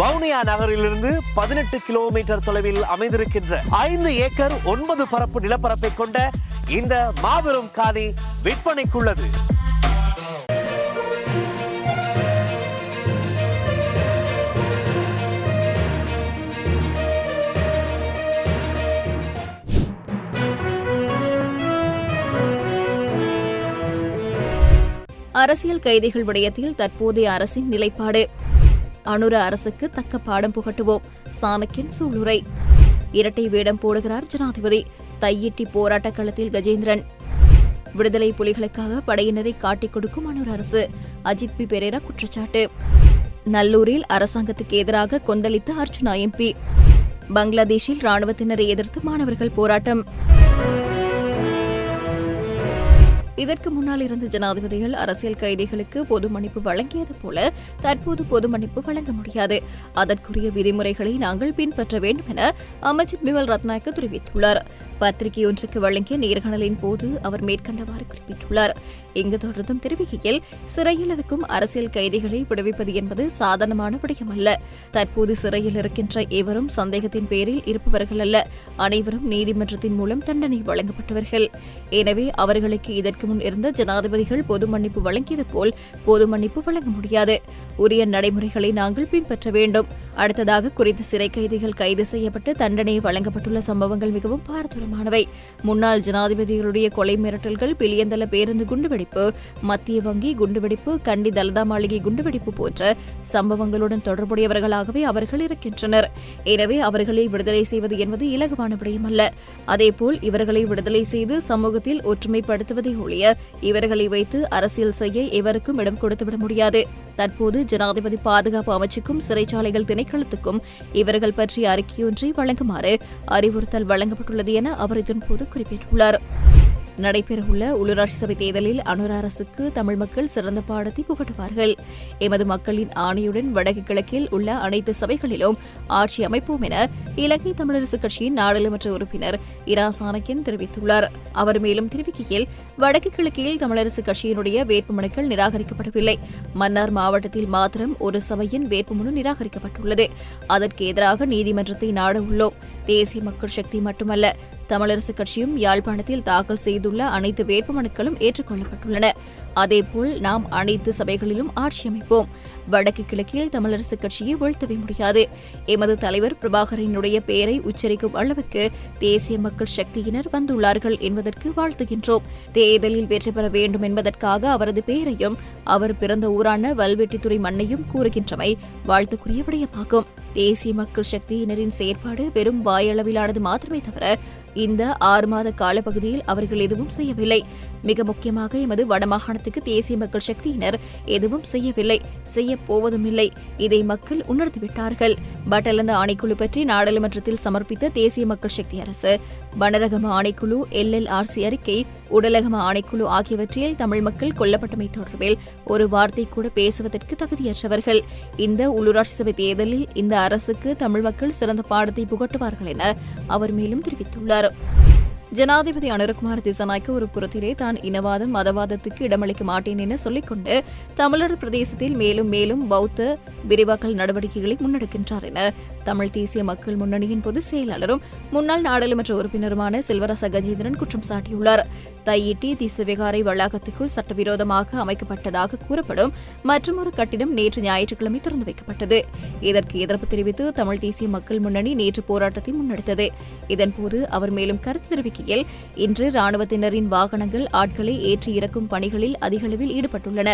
வவுனியா நகரிலிருந்து பதினெட்டு கிலோமீட்டர் தொலைவில் அமைந்திருக்கின்ற ஐந்து ஏக்கர் ஒன்பது பரப்பு நிலப்பரப்பை கொண்ட இந்த மாபெரும் காணி விற்பனைக்குள்ளது. அரசியல் கைதிகள் விடயத்தில் தற்போதைய அரசின் நிலைப்பாடு. அனுர அரசுக்கு தக்க பாடம் புகட்டுவோம். சாணக்கியன் சூளுரை. இரட்டை வேடம் போடுகிறார் ஜனாதிபதி. தையிட்டி போராட்ட களத்தில் கஜேந்திரன். விடுதலை புலிகளுக்காக படையினரை காட்டிக் கொடுக்கும் அனுர் அரசு. அஜித் பி பெரேரா குற்றச்சாட்டு. நல்லூரில் அரசாங்கத்துக்கு எதிராக கொந்தளித்த அர்ஜுனா எம்பி. பங்களாதேஷில் ராணுவத்தினரை எதிர்த்து மாணவர்கள் போராட்டம். இதற்கு முன்னால் இருந்த ஜனாதிபதிகள் அரசியல் கைதிகளுக்கு பொது மன்னிப்பு வழங்கியது போல தற்போது பொது மன்னிப்பு வழங்க முடியாது. அதற்குரிய விதிமுறைகளை நாங்கள் பின்பற்ற வேண்டும் என அமைச்சர் பிமல் ரத்நாயக்க தெரிவித்துள்ளார். பத்திரிகை ஒன்றுக்கு வழங்கிய நேர்காணலின் போது அவர் மேற்கண்டவாறு குறிப்பிட்டுள்ளார். இங்கு தொடர்ந்தும் தெரிவிக்கையில் சிறையில் இருக்கும் அரசியல் கைதிகளை விடுவிப்பது என்பது சாதாரணமான விடயமல்ல. தற்போது சிறையில் இருக்கின்ற எவரும் சந்தேகத்தின் பேரில் இருப்பவர்கள் அல்ல. அனைவரும் நீதிமன்றத்தின் மூலம் தண்டனை வழங்கப்பட்டவர்கள். எனவே அவர்களுக்கு இதற்கு முன் இருந்த ஜனாதிபதிகள் பொது மன்னிப்பு வழங்கியது போல் பொது மன்னிப்பு வழங்க முடியாது. உரிய நடைமுறைகளை நாங்கள் பின்பற்ற வேண்டும். அடுத்ததாக குறித்த சிறை கைதிகள் கைது செய்யப்பட்டு தண்டனை வழங்கப்பட்டுள்ள சம்பவங்கள் மிகவும் பாரதூரமானவை. முன்னாள் ஜனாதிபதிகளுடைய கொலை மிரட்டல்கள் பிலியந்தல பேருந்து குண்டுவெடிப்பு மத்திய வங்கி குண்டுவெடிப்பு கண்டி தலதா மாளிகை குண்டுவெடிப்பு போன்ற சம்பவங்களுடன் தொடர்புடையவர்களாகவே அவர்கள் இருக்கின்றனர். எனவே அவர்களை விடுதலை செய்வது என்பது இலகுவான விடயம் அல்ல. அதேபோல் இவர்களை விடுதலை செய்து சமூகத்தில் ஒற்றுமைப்படுத்துவதை ஒழிய இவர்களை வைத்து அரசியல் செய்ய எவருக்கும் இடம் கொடுத்துவிட முடியாது. தற்போது ஜனாதிபதி பாதுகாப்பு அமைச்சுக்கும் சிறைச்சாலைகள் திணைக்களத்துக்கும் இவர்கள் பற்றிய அறிக்கையொன்றை வழங்குமாறு அறிவுறுத்தல் வழங்கப்பட்டுள்ளது என அவர் இதன்போது குறிப்பிட்டுள்ளார். நடைபெறவுள்ள உள்ளூராட்சி சபை தேர்தலில் அனுர அரசுக்கு தமிழ் மக்கள் சிறந்த பாடத்தை புகட்டுவார்கள். எமது மக்களின் ஆணையுடன் வடக்கு கிழக்கில் உள்ள அனைத்து சபைகளிலும் ஆட்சி அமைப்போம் என இலங்கை தமிழரசு கட்சியின் நாடாளுமன்ற உறுப்பினர் இரா சாணக்கியன் தெரிவித்துள்ளார். அவர் மேலும் தெரிவிக்கையில் வடக்கு கிழக்கில் தமிழரசு கட்சியினுடைய வேட்புமனுக்கள் நிராகரிக்கப்படவில்லை. மன்னார் மாவட்டத்தில் மாத்திரம் ஒரு சபையின் வேட்புமனு நிராகரிக்கப்பட்டுள்ளது. அதற்கு எதிராக நீதிமன்றத்தை நாட உள்ளோம். தேசிய மக்கள் சக்தி மட்டுமல்ல தமிழரசுக் கட்சியும் யாழ்ப்பாணத்தில் தாக்கல் செய்துள்ள அனைத்து வேட்புமனுக்களும் ஏற்றுக்கொள்ளப்பட்டுள்ளன. அதேபோல் நாம் அனைத்து சபைகளிலும் ஆட்சி அமைப்போம். வடக்கு கிழக்கில் தமிழரசுக் கட்சியை வீழ்த்தவே முடியாது. எமது தலைவர் பிரபாகரனுடைய பெயரை உச்சரிக்கும் அளவுக்கு தேசிய மக்கள் சக்தியினர் வந்துள்ளார்கள் என்பதற்கு வாழ்த்துகின்றோம். தேர்தலில் வெற்றி பெற வேண்டும் என்பதற்காக அவரது பெயரையும் அவர் பிறந்த ஊரான வல்வெட்டித்துறை மண்ணையும் கூறுகின்றமை வாழ்த்துக்குரிய விடயமாகும். தேசிய மக்கள் சக்தியினரின் செயற்பாடு வெறும் வாயளவிலானது மாத்திரமே தவிர இந்த ஆறு மாத காலப்பகுதியில் அவர்கள் எதுவும் செய்யவில்லை. மிக முக்கியமாக எமது வடமாகாணத்துக்கு தேசிய மக்கள் சக்தியினர் எதுவும் செய்யவில்லை. செய்ய போவதும் இல்லை. இதை மக்கள் உணர்ந்துவிட்டார்கள் பட்டலந்த ஆணைக்குழு பற்றி நாடாளுமன்றத்தில் சமர்ப்பித்த தேசிய மக்கள் சக்தி அரசு வனரகம ஆணைக்குழு எல்எல்ஆர்சி அறிக்கை உடலகம ஆணைக்குழு ஆகியவற்றில் தமிழ் மக்கள் கொல்லப்பட்டமை தொடர்பில் ஒரு வார்த்தை கூட பேசுவதற்கு தகுதியற்றவர்கள். இந்த உள்ளூராட்சி சபை தேர்தலில் இந்த அரசுக்கு தமிழ் மக்கள் சிறந்த பாடத்தை புகட்டுவார்கள் என அவர் மேலும் தெரிவித்துள்ளார். ஜனாதிபதி அனுரகுமார் திசநாய்க்கு ஒரு புறத்திலே தான் இனவாதம் மதவாதத்துக்கு இடமளிக்க மாட்டேன் என சொல்லிக்கொண்டு தமிழர் பிரதேசத்தில் மேலும் மேலும் பௌத்த விரிவாக்கல் நடவடிக்கைகளை முன்னெடுக்கின்றார் என தமிழ் தேசிய மக்கள் முன்னணியின் பொதுச் செயலாளரும் முன்னாள் நாடாளுமன்ற உறுப்பினருமான செல்வரச கஜேந்திரன் குற்றம் சாட்டியுள்ளார். தையிட்டி திசவிகாரை வளாகத்துக்குள் சட்டவிரோதமாக அமைக்கப்பட்டதாக கூறப்படும் மற்றொரு கட்டிடம் நேற்று ஞாயிற்றுக்கிழமை திறந்து வைக்கப்பட்டது. இதற்கு எதிர்ப்பு தெரிவித்து தமிழ் தேசிய மக்கள் முன்னணி நேற்று போராட்டத்தை முன்னெடுத்தது. இதன்போது அவர் மேலும் கருத்து தெரிவிக்கையில் இன்று ராணுவத்தினரின் வாகனங்கள் ஆட்களை ஏற்றி இறக்கும் பணிகளில் அதிகளவில் ஈடுபட்டுள்ளன.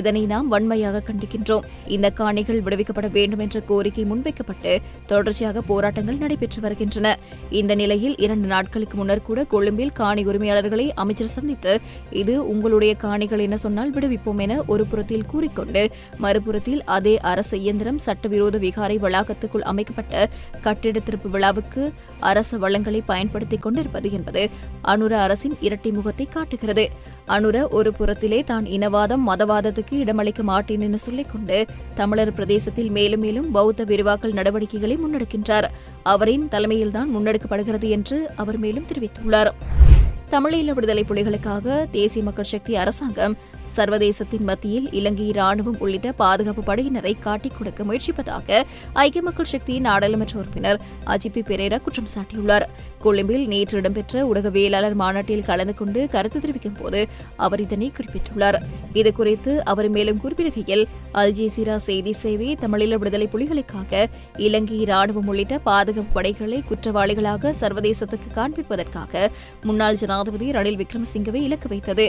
இதனை நாம் வன்மையாக கண்டிக்கின்றோம். இந்த காணிகள் விடுவிக்கப்பட வேண்டும் என்ற கோரிக்கை முன்வைக்கப்பட்டு தொடர்ச்சியாக போராட்டங்கள் நடைபெற்று வருகின்றன. இந்த நிலையில் இரண்டு நாட்களுக்கு முன்னர் கூட கொழும்பில் காணி உரிமையாளர்களை அமைச்சர் சந்தித்து இது உங்களுடைய காணிகள் என சொன்னால் விடுவிப்போம் என ஒரு புறத்தில் கூறிக்கொண்டு மறுபுறத்தில் அதே அரசு இயந்திரம் சட்டவிரோத விகாரை வளாகத்துக்குள் அமைக்கப்பட்ட கட்டிட திறப்பு விழாவுக்கு அரசு வளங்களை பயன்படுத்திக் கொண்டிருப்பது என்பது அனுர அரசின் இரட்டை முகத்தை காட்டுகிறது. அனுர ஒரு புறத்திலே தான் இனவாதம் மதவாதத்துக்கு இடமளிக்க மாட்டேன் என சொல்லிக்கொண்டு தமிழர் பிரதேசத்தில் மேலும் மேலும் பௌத்த விரிவாக்கல் நடவடிக்கைகளை முன்னெடுக்கின்றார். அவரின் தலைமையில்தான் முன்னெடுக்கப்படுகிறது என்று அவர் மேலும் தெரிவித்துள்ளார். தமிழீழ விடுதலை புலிகளுக்காக தேசிய மக்கள் சக்தி அரசாங்கம் சர்வதேசத்தின் மத்தியில் இலங்கை ராணுவம் உள்ளிட்ட பாதுகாப்பு படையினரை காட்டிக் கொடுக்க முயற்சிப்பதாக ஐக்கிய மக்கள் சக்தியின் நாடாளுமன்ற உறுப்பினர் அஜிபி பெரேரா குற்றம் சாட்டியுள்ளார். கொழும்பில் நேற்று இடம்பெற்ற ஊடகவியலாளர் மாநாட்டில் கலந்து கொண்டு கருத்து தெரிவிக்கும் போது அவர் இதனை குறிப்பிட்டுள்ளார். இதுகுறித்து அவர் மேலும் குறிப்பிடுகையில் அல் ஜசீரா செய்தி சேவை தமிழீழ விடுதலை புலிகளுக்காக இலங்கை ராணுவம் உள்ளிட்ட பாதுகாப்பு படைகளை குற்றவாளிகளாக சர்வதேசத்துக்கு காண்பிப்பதற்காக முன்னாள் ஜனாதிபதி ரணில் விக்ரமசிங்கவை இலக்கு வைத்தது.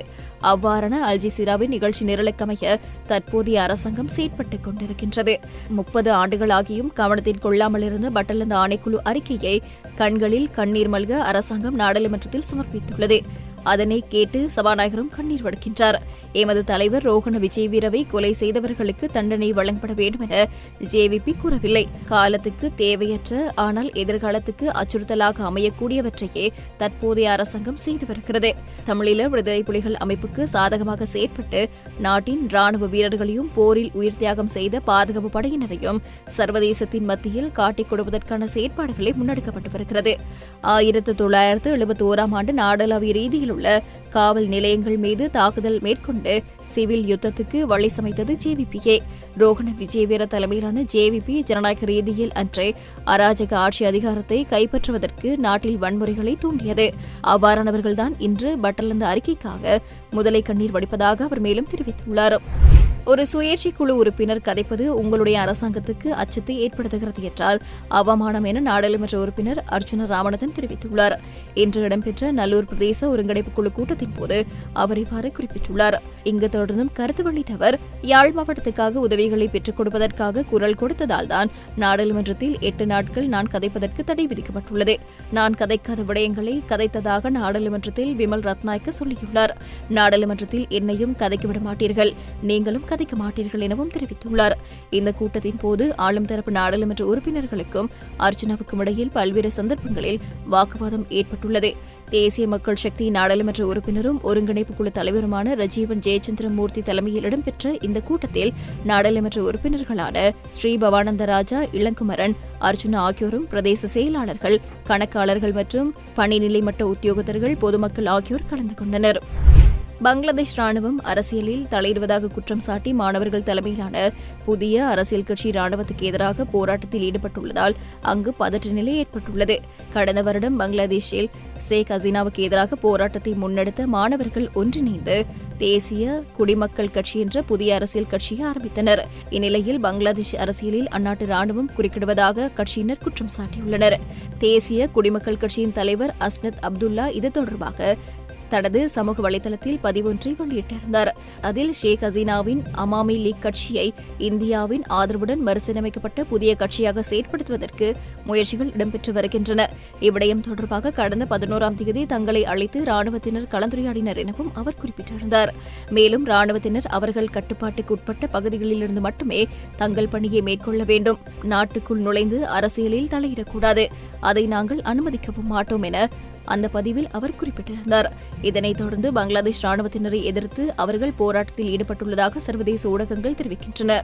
அவ்வாறான அல் ஜசீராவின் நிகழ்ச்சி நிரலுக்கமைய தற்போதைய அரசாங்கம் செயற்பட்டுக் கொண்டிருக்கின்றது. முப்பது ஆண்டுகளாகியும் கவனத்தில் கொள்ளாமல் இருந்த பட்டலந்த ஆணைக்குழு அறிக்கையை கண்களில் கண்ணீர் மல்க அரசாங்கம் நாடாளுமன்றத்தில் சமர்ப்பித்துள்ளது. அதனை கேட்டு சபாநாயகரும் கண்ணீர் வடிக்கின்றார். எமது தலைவர் ரோகண விஜயவீரவை கொலை செய்தவர்களுக்கு தண்டனை வழங்கப்பட வேண்டும் என ஜேவிபி கூறவில்லை. காலத்துக்கு தேவையற்ற ஆனால் எதிர்காலத்துக்கு அச்சுறுத்தலாக அமையக்கூடியவற்றையே தற்போதைய அரசாங்கம் செய்து வருகிறது. தமிழீழ விடுதலை புலிகள் அமைப்புக்கு சாதகமாக செயற்பட்டு நாட்டின் ராணுவ வீரர்களையும் போரில் உயிர் தியாகம் செய்த பாதுகாப்பு படையினரையும் சர்வதேசத்தின் மத்தியில் காட்டிக் கொடுப்பதற்கான செயற்பாடுகளை முன்னெடுக்கப்பட்டு வருகிறது. ஆயிரத்து தொள்ளாயிரத்து எழுபத்தி ஓராம் ஆண்டு நாடளாவிய ரீதியில் உள்ள காவல் நிலையங்கள் மீது தாக்குதல் மேற்கொண்டு சிவில் யுத்தத்துக்கு வழி சமைத்தது ஜேவிபியே. ரோகண விஜயவீர தலைமையிலான ஜேவிபி ஜனநாயக ரீதியில் அன்றே அராஜக ஆட்சி அதிகாரத்தை கைப்பற்றுவதற்கு நாட்டில் வன்முறைகளை தூண்டியது. அவ்வாறானவர்கள்தான் இன்று பட்டலந்த அறிக்கைக்காக முதலை கண்ணீர் வடிப்பதாக அவர் மேலும் தெரிவித்துள்ளார். ஒரு சுயேட்சை குழு உறுப்பினர் கதைப்பது உங்களுடைய அரசாங்கத்துக்கு அச்சத்தை ஏற்படுத்துகிறது என்றால் அவமானம் என நாடாளுமன்ற உறுப்பினர் அர்ஜுன ராமநாதன் தெரிவித்துள்ளார். இன்று இடம்பெற்ற நல்லூர் பிரதேச ஒருங்கிணைப்பு குழு கூட்டத்தின் போது அவர் இவ்வாறு குறிப்பிட்டுள்ளார். இங்கு தொடர்ந்தும் கருத்து வெளியிட்ட அவர் யாழ் மாவட்டத்துக்காக உதவிகளை பெற்றுக் கொடுப்பதற்காக குரல் கொடுத்ததால் தான் நாடாளுமன்றத்தில் எட்டு நாட்கள் நான் கதைப்பதற்கு தடை விதிக்கப்பட்டுள்ளது. நான் கதைக்காத விடயங்களை கதைத்ததாக நாடாளுமன்றத்தில் விமல் ரத்நாயக்க சொல்லியுள்ளார். நாடாளுமன்றத்தில் என்னையும் கதைக்கு விட மாட்டீர்கள். நீங்களும் கதைக்க மாட்டீர்கள் எனவும் தெரிவித்துள்ளார். இந்த கூட்டத்தின் போது ஆளும் தரப்பு நாடாளுமன்ற உறுப்பினர்களுக்கும் அர்ச்சனாவுக்கும் இடையில் பல்வேறு சந்தர்ப்பங்களில் வாக்குவாதம் ஏற்பட்டுள்ளது. தேசிய மக்கள் சக்தி நாடாளுமன்ற உறுப்பினரும் ஒருங்கிணைப்பு குழு தலைவருமான ரஜீவன் ஜெயச்சந்திரமூர்த்தி தலைமையில் இடம்பெற்ற இந்த கூட்டத்தில் நாடாளுமன்ற உறுப்பினர்களான ஸ்ரீ பவானந்த ராஜா இளங்குமரன் அர்ஜுனா ஆகியோரும் பிரதேச செயலாளர்கள் கணக்காளர்கள் மற்றும் பணிநிலை மட்ட உத்தியோகத்தர்கள் பொதுமக்கள் ஆகியோர் கலந்து கொண்டனர். பங்களாதேஷ் ராணுவம் அரசியலில் தலையிடுவதாக குற்றம் சாட்டி மாணவர்கள் தலைமையிலான புதிய அரசியல் கட்சி ராணுவத்துக்கு எதிராக போராட்டத்தில் ஈடுபட்டுள்ளதால் அங்கு பதற்ற நிலை ஏற்பட்டுள்ளது. கடந்த வருடம் பங்களாதேஷில் ஷேக் ஹசீனாவுக்கு எதிராக போராட்டத்தை முன்னெடுத்த மாணவர்கள் ஒன்றிணைந்து தேசிய குடிமக்கள் கட்சி என்ற புதிய அரசியல் கட்சியை ஆரம்பித்தனர். இந்நிலையில் பங்களாதேஷ் அரசியலில் அந்நாட்டு ராணுவம் குறுக்கிடுவதாக கட்சியினர் குற்றம் சாட்டியுள்ளனர். தேசிய குடிமக்கள் கட்சியின் தலைவர் அஸ்னத் அப்துல்லா இது தொடர்பாக தனது சமூக வலைதளத்தில் பதிவொன்றை வெளியிட்டிருந்தார். அதில் ஷேக் ஹசீனாவின் அமாமி லீக் கட்சியை இந்தியாவின் ஆதரவுடன் மறுசீரமைக்கப்பட்ட புதிய கட்சியாக செயற்படுத்துவதற்கு முயற்சிகள் இடம்பெற்று வருகின்றன. இவ்விடயம் தொடர்பாக கடந்த பதினோராம் தேதி தங்களை அழைத்து ராணுவத்தினர் கலந்துரையாடினர் எனவும் அவர் குறிப்பிட்டிருந்தார். மேலும் ராணுவத்தினர் அவர்கள் கட்டுப்பாட்டுக்கு உட்பட்ட பகுதிகளிலிருந்து மட்டுமே தங்கள் பணியை மேற்கொள்ள வேண்டும். நாட்டுக்குள் நுழைந்து அரசியலில் தலையிடக்கூடாது. அதை நாங்கள் அனுமதிக்கவும் மாட்டோம் என அந்த பதிவில் அவர் குறிப்பிட்டிருந்தார். இதனைத் தொடர்ந்து பங்களாதேஷ் ராணுவத்தினரை எதிர்த்து அவர்கள் போராட்டத்தில் ஈடுபட்டுள்ளதாக சர்வதேச ஊடகங்கள் தெரிவிக்கின்றன.